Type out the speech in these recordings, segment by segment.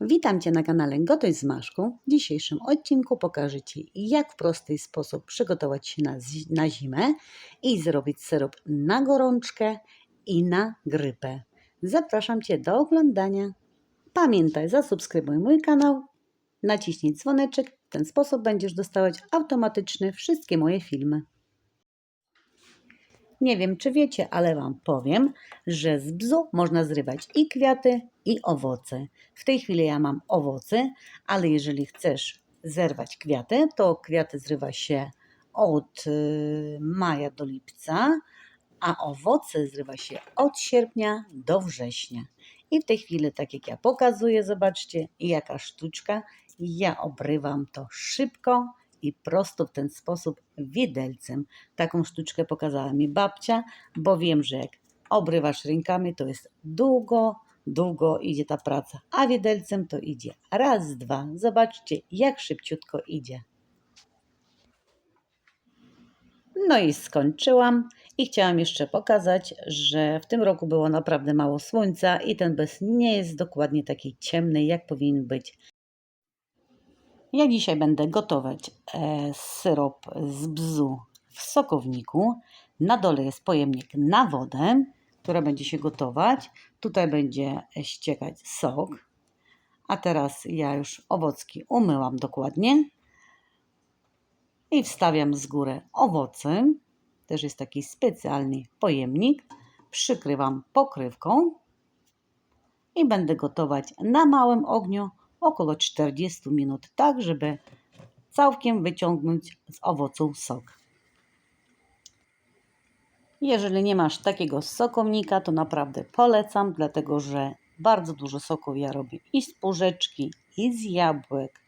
Witam Cię na kanale Gotuj z Maszką. W dzisiejszym odcinku pokażę Ci, jak w prosty sposób przygotować się na, na zimę i zrobić syrop na gorączkę i na grypę. Zapraszam Cię do oglądania. Pamiętaj, zasubskrybuj mój kanał, naciśnij dzwoneczek. W ten sposób będziesz dostawać automatycznie wszystkie moje filmy. Nie wiem, czy wiecie, ale Wam powiem, że z bzu można zrywać i kwiaty, i owoce. W tej chwili ja mam owoce, ale jeżeli chcesz zerwać kwiaty, to kwiaty zrywa się od y, maja do lipca, a owoce zrywa się od sierpnia do września. I w tej chwili, tak jak ja pokazuję, zobaczcie, jaka sztuczka, ja obrywam to szybko i prosto w ten sposób widelcem. Taką sztuczkę pokazała mi babcia, bo wiem, że jak obrywasz rękami, to jest długo, długo idzie ta praca, a widelcem to idzie raz, dwa. Zobaczcie, jak szybciutko idzie. No i skończyłam i chciałam jeszcze pokazać, że w tym roku było naprawdę mało słońca i ten bez nie jest dokładnie taki ciemny, jak powinien być. Ja dzisiaj będę gotować e, syrop z bzu w sokowniku. Na dole jest pojemnik na wodę, która będzie się gotować. Tutaj będzie ściekać sok. A teraz ja już owocki umyłam dokładnie i wstawiam z góry owoce. Też jest taki specjalny pojemnik. Przykrywam pokrywką i będę gotować na małym ogniu około 40 minut, tak żeby całkiem wyciągnąć z owoców sok. Jeżeli nie masz takiego sokownika, to naprawdę polecam, dlatego że bardzo dużo soków ja robię i z porzeczki, i z jabłek,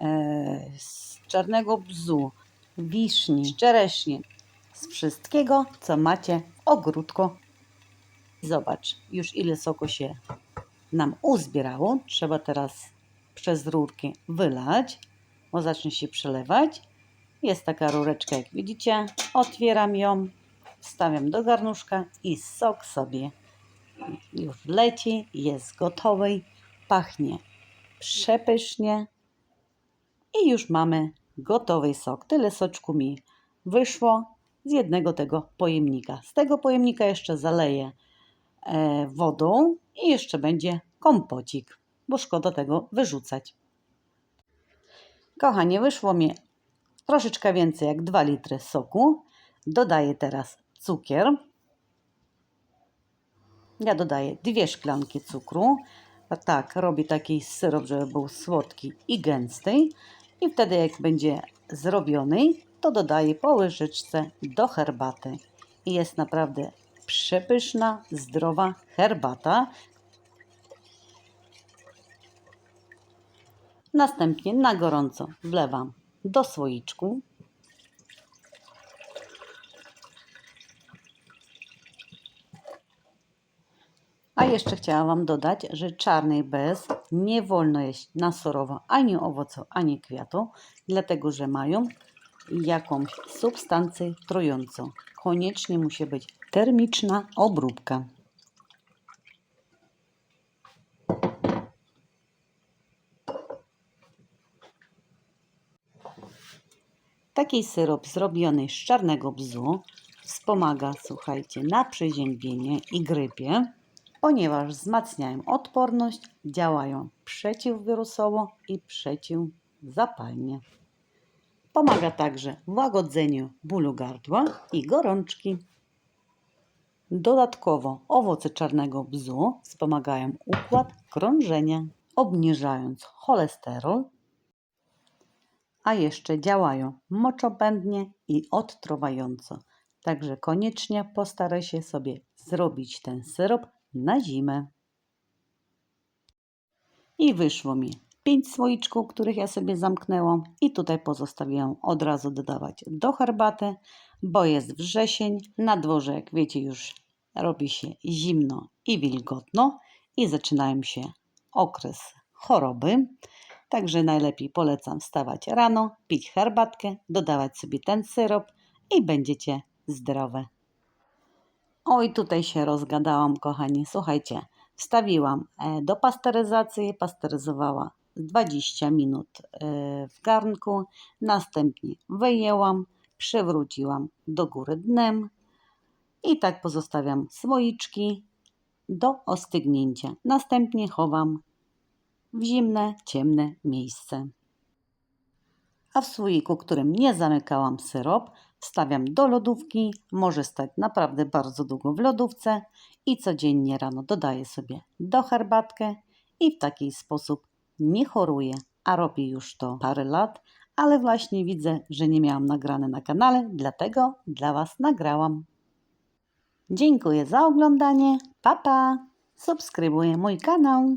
e, z czarnego bzu, wiśni, z czereśni, z wszystkiego, co macie w ogródku. Zobacz, już ile soku się nam uzbierało. Trzeba teraz przez rurkę wylać, bo zacznie się przelewać. Jest taka rureczka, jak widzicie. Otwieram ją, wstawiam do garnuszka i sok sobie już leci, jest gotowy, pachnie przepysznie i już mamy gotowy sok. Tyle soczku mi wyszło z jednego tego pojemnika. Z tego pojemnika jeszcze zaleję wodą i jeszcze będzie kompocik, bo szkoda tego wyrzucać. Kochanie, wyszło mi troszeczkę więcej jak 2 litry soku. Dodaję teraz cukier. Ja dodaję dwie szklanki cukru. Tak, robię taki syrop, żeby był słodki i gęsty. I wtedy jak będzie zrobiony, to dodaję po łyżeczce do herbaty. I jest naprawdę przepyszna, zdrowa herbata. Następnie na gorąco wlewam do słoiczku. A jeszcze chciałam Wam dodać, że czarnej bez nie wolno jeść na surowo ani owoców, ani kwiatu, dlatego że mają jakąś substancję trującą. Koniecznie musi być termiczna obróbka. Taki syrop zrobiony z czarnego bzu wspomaga, słuchajcie, na przeziębienie i grypie, ponieważ wzmacniają odporność, działają przeciwwirusowo i przeciwzapalnie. Pomaga także w łagodzeniu bólu gardła i gorączki. Dodatkowo owoce czarnego bzu wspomagają układ krążenia, obniżając cholesterol, a jeszcze działają moczopędnie i odtruwająco. Także koniecznie postaraj się sobie zrobić ten syrop na zimę. I wyszło mi 5 słoiczków, których ja sobie zamknęłam i tutaj pozostawiłam od razu dodawać do herbaty, bo jest wrzesień, na dworze jak wiecie już robi się zimno i wilgotno i zaczynają się okres choroby. Także najlepiej polecam wstawać rano, pić herbatkę, dodawać sobie ten syrop i będziecie zdrowe. Oj, tutaj się rozgadałam, kochani. Słuchajcie, Wstawiłam e, do pasteryzacji, pasteryzowała 20 minut e, w garnku, następnie wyjęłam, przewróciłam do góry dnem i tak pozostawiam słoiczki do ostygnięcia. Następnie chowam w zimne, ciemne miejsce. A w słoiku, którym nie zamykałam syrop, wstawiam do lodówki. Może stać naprawdę bardzo długo w lodówce i codziennie rano dodaję sobie do herbatkę i w taki sposób nie choruję, a robię już to parę lat, ale właśnie widzę, że nie miałam nagrane na kanale, dlatego dla Was nagrałam. Dziękuję za oglądanie. Pa pa! Subskrybuję mój kanał.